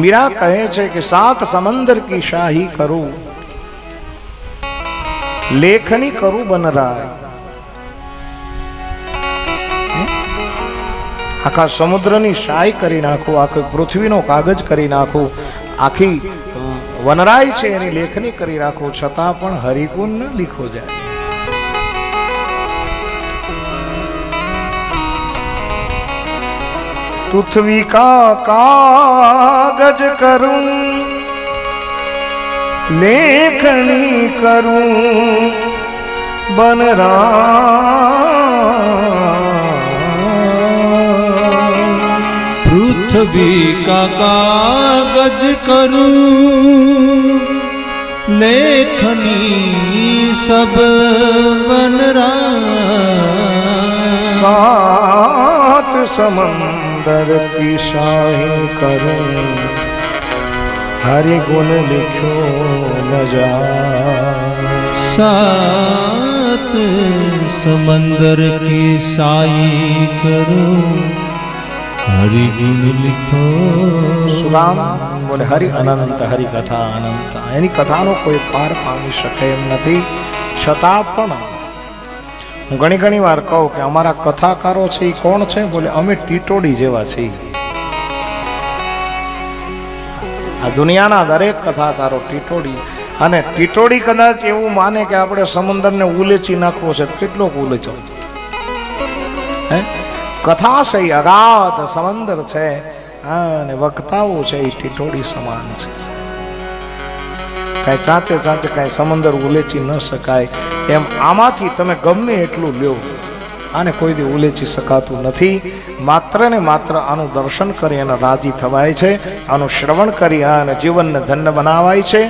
મીરા કહે છે કે સાત સમંદર કી શાહી કરું. લેખની કરું બનરાય. આખા સમુદ્રની શાહી કરી નાખું, આખી પૃથ્વીનો કાગજ કરી નાખું. આખી વનરાય છે એની લેખની કરી રાખું, છતાં પણ હરિકુન ન લીખો જાય. પૃથ્વી કા કાગજ કરું લેખણી કરું બનરા પૃથ્વી કા કાગજ કરું લેખની સબ બનરા સાત સમમ અંદર પીસાહી કરું હરે ગુણ લખ્યો મજા સાત સમંદર કી સાઈ કરું હરિ ગુણ લખો સુરામ બોલે હરિ અનંત હરિ કથા અનંત એની કથાનો કોઈ પાર પામી શકે એમ નથી છતાં પણ હું ઘણી ઘણી વાર કહું કે અમારા કથાકારો છે એ કોણ છે? બોલે, અમે ટીટોડી જેવા છીએ. આ દુનિયાના દરેક કથાકારો ટીટોડી. અને ટીટોડી કદાચ એવું માને કે આપણે સમુદ્રને ઉલેચી નાખવો છે. કેટલો ઉલેચો. હે? કથા છે અગાધ સમંદર છે. અને વક્તાઓ છે એ ટીટોડી સમાન છે. કાંઈ ચાંચે ચાંચે કાંઈ સમંદર ઉલેચી ન શકાય. એમ આમાંથી તમે ગમે એટલું લ્યો. આને કોઈ દી ઉલેચી શકાતું નથી. માત્ર ને માત્ર આનું દર્શન કરી અને રાજી થવાય છે. આનું શ્રવણ કરી અને જીવનને ધન્ય બનાવાય છે.